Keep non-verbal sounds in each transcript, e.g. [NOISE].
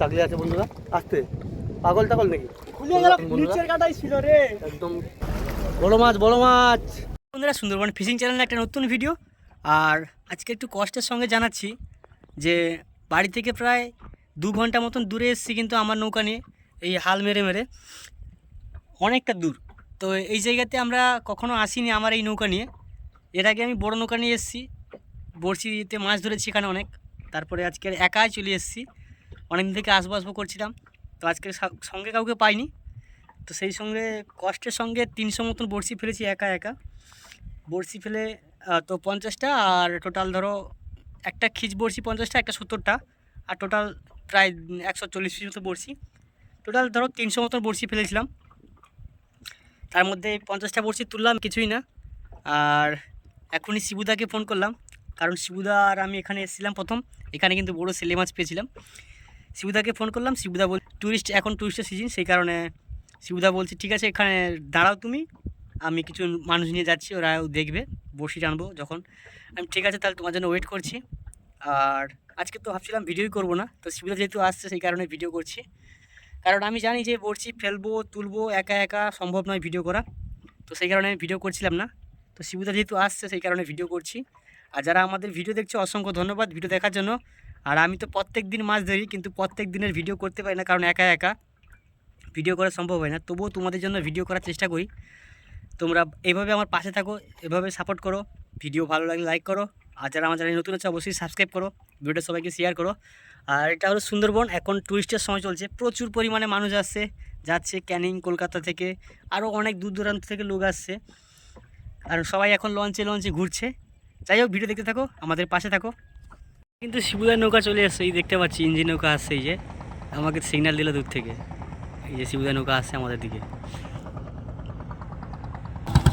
চাকরি আছে বন্ধুরা আসতে। পাগল টাগল নাকি? খুলে গেল নিচের কাটাই ছিল রে। একদম। বড় মাছ বড় মাছ। বন্ধুরা সুন্দরবন ফিশিং চ্যানেলে একটা নতুন ভিডিও। আর আজকে একটু কষ্টের সঙ্গে জানাচ্ছি যে বাড়ি থেকে প্রায় দু ঘণ্টা মতন দূরে এসেছি কিন্তু আমার নৌকা নিয়ে এই হাল মেরে মেরে। অনেকটা দূর। তো এই জায়গাতে আমরা কখনো আসিনি আমার এই নৌকা নিয়ে। এর আগে আমি বড় নৌকা নিয়ে এসেছি। বড়শিতে মাছ ধরেছি এখানে অনেক। তারপরে আজকে একাই চলে এসেছি। অনেকদিন থেকে আসব আসব করছিলাম, তো আজকে সঙ্গে কাউকে পাইনি। তো সেই সঙ্গে, কষ্টের সঙ্গে তিনশো মতন বড়শি ফেলেছি একা একা। বড়শি ফেলে তো পঞ্চাশটা, আর টোটাল ধরো একটা খিচ বড়শি পঞ্চাশটা, একটা সত্তরটা, আর টোটাল প্রায় একশো চল্লিশ পিস মতো বড়শি। টোটাল ধরো তিনশো মতন বড়শি ফেলেছিলাম। তার মধ্যে পঞ্চাশটা বড়শি তুললাম, কিছুই না। আর এখনই শিবুদাকে ফোন করলাম, কারণ শিবুদা আর আমি এখানে এসেছিলাম প্রথম। এখানে কিন্তু বড় সেলে মাছ পেয়েছিলাম। শিবুদাকে ফোন করলাম, শিবুদা বল ট্যুরিস্ট এখন ট্যুরিস্টের সিজন সেই কারণে শিবুদা বলছে, ঠিক আছে, এখানে দাঁড়াও তুমি, আমি কিছু মানুষ নিয়ে যাচ্ছি ওরাও দেখবে, বসি টানবো যখন। আমি ঠিক আছে, তাহলে তোমার জন্য ওয়েট করছি। আর আজকে তো ভাবছিলাম ভিডিওই করব না, তো শিবুদা যেহেতু আসছে, সেই কারণে ভিডিও করছি। কারণ আমি জানি যে বড়শি ফেলব, তুলবো, একা একা সম্ভব নয় ভিডিও করা, তো সেই কারণে আমি ভিডিও করছিলাম না। তো শিবুদা যেহেতু আসছে, সেই কারণে ভিডিও করছি। আর যারা আমাদের ভিডিও দেখছে, অসংখ্য ধন্যবাদ ভিডিও দেখার জন্য। আর আমি তো প্রত্যেক দিন মাছ ধরি, কিন্তু প্রত্যেক দিনের ভিডিও করতে পারি না, কারণ একা একা ভিডিও করা সম্ভব হয় না। তবুও তোমাদের জন্য ভিডিও করার চেষ্টা করি। তোমরা এভাবে আমার পাশে থাকো, এভাবে সাপোর্ট করো। ভিডিও ভালো লাগলে লাইক করো। আর যারা আমার চ্যানেল নতুন আছে, অবশ্যই সাবস্ক্রাইব করো। ভিডিওটা সবাইকে শেয়ার করো। আর এটা হলো সুন্দরবন। এখন টুরিস্টের সময় চলছে। প্রচুর পরিমাণে মানুষ আসছে, যাচ্ছে ক্যানিং কলকাতা থেকে। আরও অনেক দূর দূরান্ত থেকে লোক আসছে। আর সবাই এখন লঞ্চে লঞ্চে ঘুরছে। যাই হোক ভিডিও দেখতে থাকো, আমাদের পাশে থাকো। কিন্তু শিবুদার নৌকা চলে আসছে, এই দেখতে পাচ্ছি, ইঞ্জিন নৌকা আসছে, এই যে। আমাকে সিগন্যাল দিল দূর থেকে। এই যে শিবুদার নৌকা আসছে আমাদের দিকে।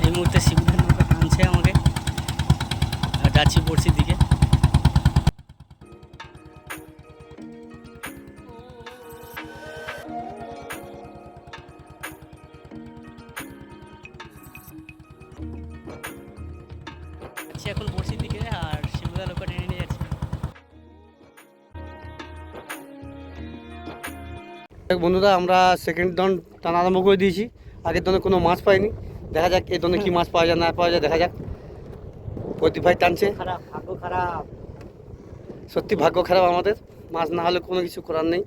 এই মুহূর্তে শিবুদার নৌকা টানছে আমাকে। যাচ্ছি পড়শির দিকে। এখন পড়শির দিকে। বন্ধুরা আমরা সেকেন্ড দন টানা আরম্ভ করে দিয়েছি। আগের দনে কোনো মাছ পাইনি। দেখা যাক এই দনে কি মাছ পাওয়া যায় না পাওয়া যায় দেখা যাক। প্রদীপ ভাই টানছে। খারাপ ভাগ্য খারাপ। সত্যি ভাগ্য খারাপ আমাদের। মাছ না হলে কোনো কিছু করার নেই।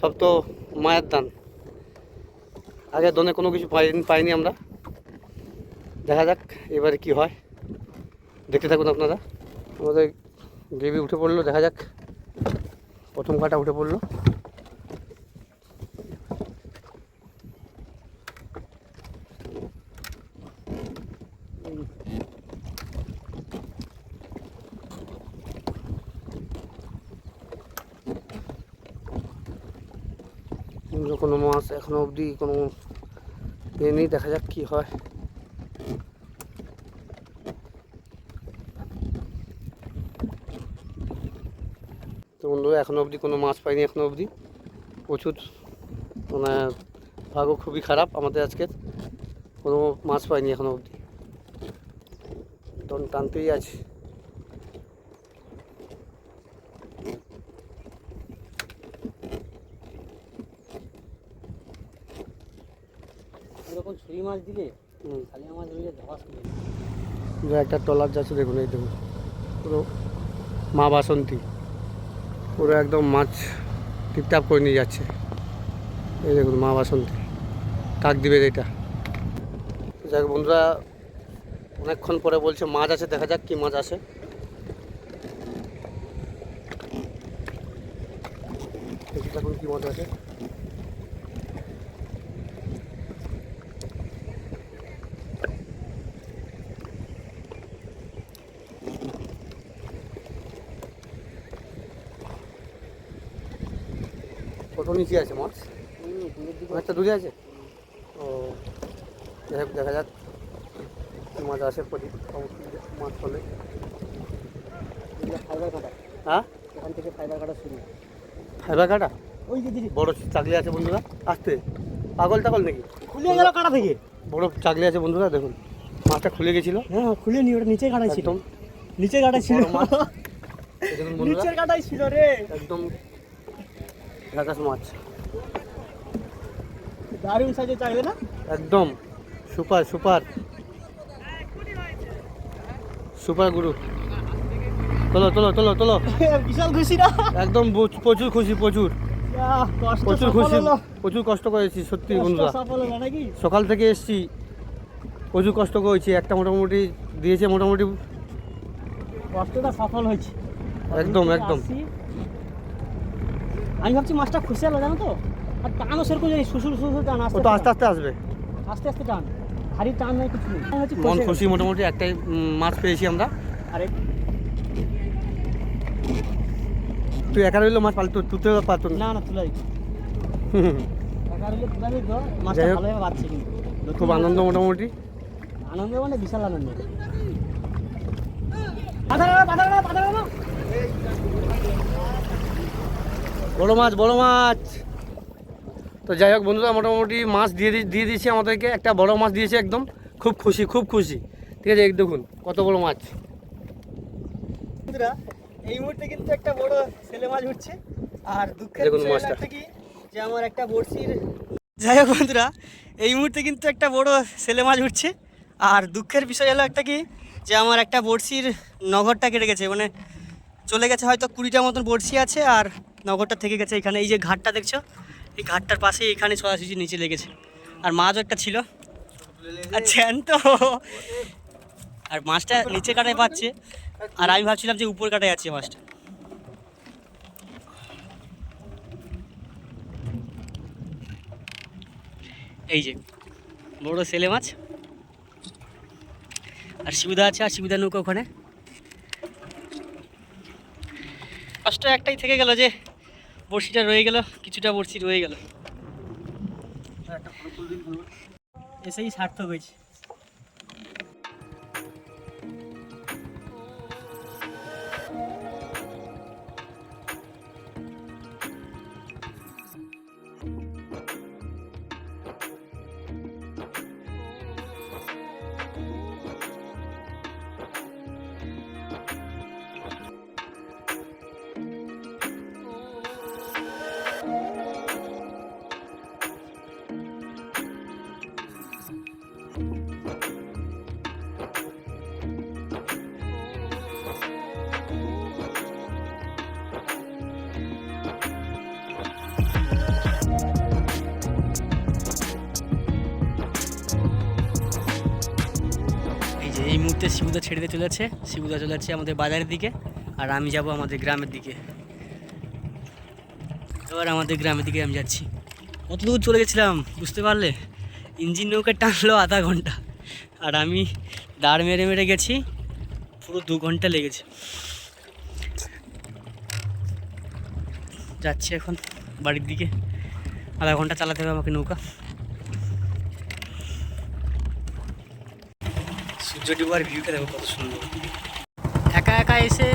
সব তো মায়ের দান। আগের দনে কোনো কিছু পাইনি পাইনি আমরা। দেখা যাক এবারে কি হয়। দেখতে থাকুন আপনারা। আমাদের গ্রেভি উঠে পড়ল দেখা যাক। প্রথম কাটা উঠে পড়ল। কোনো মাছ এখনও অবধি কোনো এ নেই, দেখা যাক কি হয়। তো বন্ধুরা, এখনও অবধি কোনো মাছ পাইনি, এখনও অবধি। প্রচুর মানে ভাগ্য খুবই খারাপ আমাদের আজকের। কোনো মাছ পাইনি এখনও অবধি। তখন টানতেই আছে। মাছ মাছ একটা ট্রলার যাচ্ছে দেখুন, এই দেখুন। পুরো মা বাসন্তী। পুরো একদম মাছ টিপটাপ করে নিয়ে যাচ্ছে। এই দেখুন মা বাসন্তী। কাক দিবে এটা? যাক বন্ধুরা, অনেকক্ষণ পরে বলছে মাছ আছে, দেখা যাক কি মাছ আছে দেখি দেখুন কি মাছ আছে কত নিচে আছে মাছ অনেকটা দূরে আছে। ও যাই দেখা যাক মাছ আসে অবশ্যই মাছ চলে ফাইবার কাটা হ্যাঁ? এখান থেকে ফাইবার কাটা? শুরু ফাইবার কাটা ওই যে দিদি বড় চাকলি আছে বন্ধুরা আসতে। পাগল টাগল নাকি? খুলে গেল কাটা থেকে। বড় চাকলি আছে বন্ধুরা দেখুন। মাছটা খুলে গেছিল। হ্যাঁ খুলে নি ওটা নিচে কাটাই ছিল। নিচে কাটাই ছিল। নিচের কাটাই ছিল রে। একদম রাজাস মাছ দারুণ সাইজে চাইবে না? একদম। Super super. সুপার গুরু। তোলো তোলো তোলো তোলো। [LAUGHS] বিশাল খুশি না? একদম প্রচুর খুশি প্রচুর। প্রচুর খুশি। প্রচুর কষ্ট করেছি সত্যি বন্ধুরা। সকাল থেকে এসছি প্রচুর কষ্ট করেছি। একটা মোটামুটি দিয়েছে মোটামুটি। কষ্টটা সফল হয়েছে। একদম, একদম। আমি ভাবছি মাছটা খুশি হলো জানো তো? আর টানও সেরকম জানি শ্বশুর শ্বশুর টান আস্তে তো আস্তে আস্তে আসবে। আস্তে আস্তে টান। ভারী টান নাই কিছু নেই। মন খুশি মোটামুটি একটাই মাছ পেয়েছি আমরা। আরে। তুই একা রইল মাছ পালতো তুলতে পারতো না। না তুলাই। [LAUGHS] একা হলে তুলাই দিত মাছটা। ভালোভাবে বাড়ছে কিন্তু। খুব আনন্দ মোটামুটি। আনন্দ মানে বিশাল আনন্দ। পাথর পাথর পাথর বড় মাছ বড় মাছ। তো যাই হোক বন্ধুরা মোটামুটি মাছ দিয়ে দিয়ে দিয়েছে আমাদেরকে। একটা বড় মাছ দিয়েছে একদম। খুব খুশি খুব খুশি। ঠিক আছে এই দেখুন কত বড় মাছ। বন্ধুরা এই মুহূর্তে কিন্তু একটা বড় ছেলে মাছ উঠছে। আর দুঃখের দেখুন বিষয় মাছটা। কি যে আমার একটা বড়শির যাই হোক বন্ধুরা এই মুহূর্তে কিন্তু একটা বড় ছেলে মাছ উঠছে। আর দুঃখের বিষয় হলো একটা কি যে আমার একটা বড়শির নগরটা কেটে গেছে। মানে চলে গেছে হয়তো কুড়িটা মতন বড়শি আছে আর নগরটা থেকে গেছে এখানে। এই যে ঘাটটা দেখছ? এই ঘাটটার পাশেই এখানে ছড়াছড়ি নিচে লেগেছে। আর মাছও একটা ছিল। আর তো আর মাছটা নিচে কাটায় পাচ্ছে। আর আমি ভাবছিলাম যে উপর কাটায় আছে মাছটা। এই যে, বড় ছেলে মাছ। আর সুবিধা আছে, আর সুবিধা নৌকা ওখানে। কষ্ট একটাই থেকে গেল যে বড়শিটা রয়ে গেল কিছুটা বড়শি রয়ে গেল। এসেই সার্থক হয়েছে। মুহূর্তে শিবুদা ছেড়ে দিয়ে চলে যাচ্ছে। শিবুদা চলে যাচ্ছে আমাদের বাজারের দিকে, আর আমি যাব আমাদের গ্রামের দিকে। এবার আমাদের গ্রামের দিকে আমি যাচ্ছি। কত দূর চলে গেছিলাম, বুঝতে পারলে? ইঞ্জিন নৌকা টানলো আধা ঘণ্টা। আর আমি দাঁড় মেরে মেরে গেছি, পুরো দু ঘণ্টা লেগেছে। যাচ্ছি এখন বাড়ির দিকে। আধা ঘণ্টা চালাতে হবে আমাকে নৌকা। ডুবার ভিউটা দেখো কত সুন্দর। একা একা এসে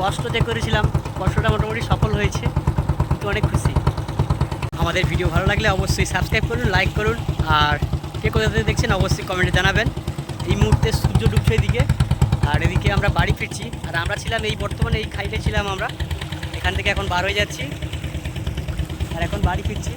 কষ্ট যে করেছিলাম কষ্টটা মোটামুটি সফল হয়েছে কিন্তু অনেক খুশি। আমাদের ভিডিও ভালো লাগলে অবশ্যই সাবস্ক্রাইব করুন লাইক করুন আর কে কোথা থেকে দেখছেন অবশ্যই কমেন্টে জানাবেন। এই মুহূর্তে সূর্য ডুবছে এদিকে আর এদিকে আমরা বাড়ি ফিরছি আর আমরা ছিলাম এই বর্তমানে এই খাইটে ছিলাম আমরা। এখান থেকে এখন বার হয়ে যাচ্ছি আর এখন বাড়ি ফিরছি।